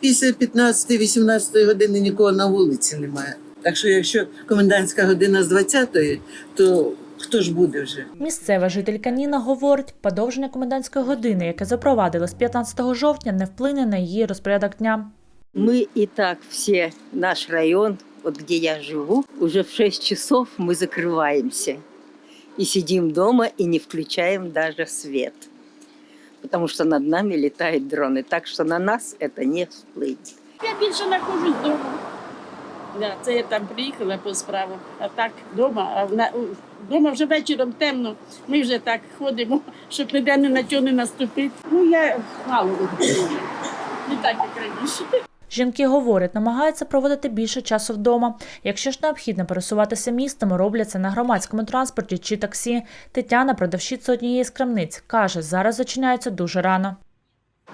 Після 15-18 години нікого на вулиці немає. Так що, якщо комендантська година з 20-ї, то хто ж буде вже? Місцева жителька Ніна говорить, подовження комендантської години, яке запровадили з 15 жовтня, не вплине на її розпорядок дня. Мы и так все, наш район, вот где я живу, уже в 6 часов мы закрываемся. И сидим дома и не включаем даже свет. Потому что над нами летают дроны. Так что на нас это не вплынет. Я більше знаходжусь вдома. Да, це я там приїхала по справам, а так вдома, а вна- вдома вже вечором темно. Ми вже так ходимо, щоб ніде не на чого не наступити. Ну, я мало виходжу. Не так, як раніше. Жінки говорять, намагаються проводити більше часу вдома. Якщо ж необхідно пересуватися містом, роблять це на громадському транспорті чи таксі. Тетяна, продавщиця однієї з крамниць, каже, зараз зачиняються дуже рано.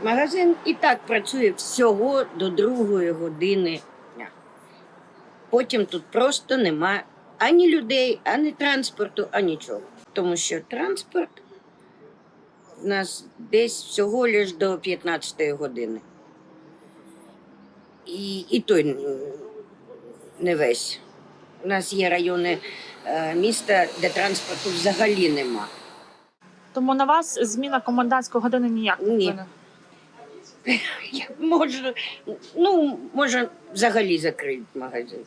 Магазин і так працює всього до другої години дня. Потім тут просто нема ані людей, ані транспорту, ані нічого. Тому що транспорт у нас десь всього лиш до 15 години. І, і той не весь. У нас є райони е, міста, де транспорту взагалі нема. Тому на вас зміна комендантської години ніяк не Ні. вплине? Я можу, ну, може, взагалі закрити магазин.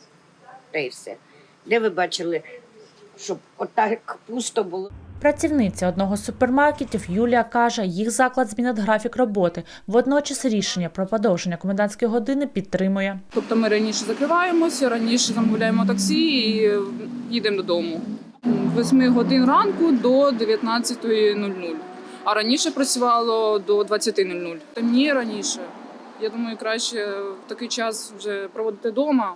Та й все. Де ви бачили, щоб отак пусто було? Працівниця одного з супермаркетів Юлія каже, їх заклад змінить графік роботи. Водночас рішення про подовження комендантської години підтримує. Тобто ми раніше закриваємося, раніше замовляємо таксі і е, їдемо додому. 8 годин ранку до 19.00. А раніше працювало до 20.00. Та ні, раніше. Я думаю, краще в такий час вже проводити вдома.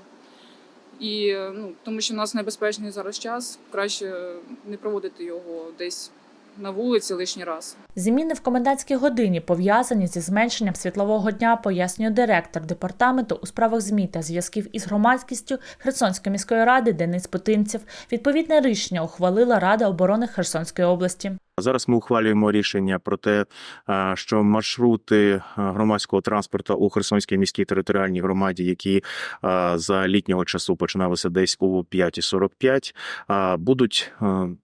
І ну, тому що в нас небезпечний зараз час, краще не проводити його десь на вулиці лишній раз. Зміни в комендантській годині пов'язані зі зменшенням світлового дня, пояснює директор департаменту у справах ЗМІ та зв'язків із громадськістю Херсонської міської ради Денис Путинцев. Відповідне рішення ухвалила Рада оборони Херсонської області. Зараз ми ухвалюємо рішення про те, що маршрути громадського транспорту у Херсонській міській територіальній громаді, які за літнього часу починалися десь у 5.45, а, будуть,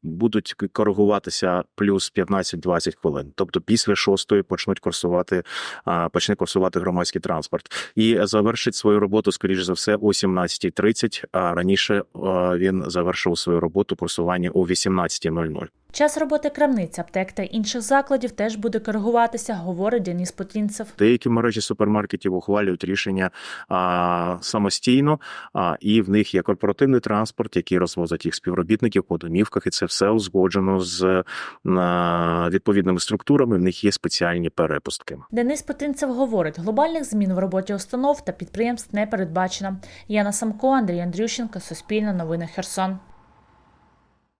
будуть коригуватися плюс 15-20 хвилин. Тобто після шостої почнуть курсувати, почне курсувати громадський транспорт і завершить свою роботу, скоріш за все, о 17.30, А раніше він завершив свою роботу курсування о 18.00. Час роботи крамниць, аптек та інших закладів теж буде коригуватися, говорить Деніс Путінцев. Деякі мережі супермаркетів ухвалюють рішення а, самостійно, а, і в них є корпоративний транспорт, який розвозить їх співробітників по домівках, і це все узгоджено з а, відповідними структурами. В них є спеціальні перепустки. Денис Путинцев говорить, глобальних змін в роботі установ та підприємств не передбачено. Яна Самко, Андрій Андрющенко, Суспільне новини Херсон.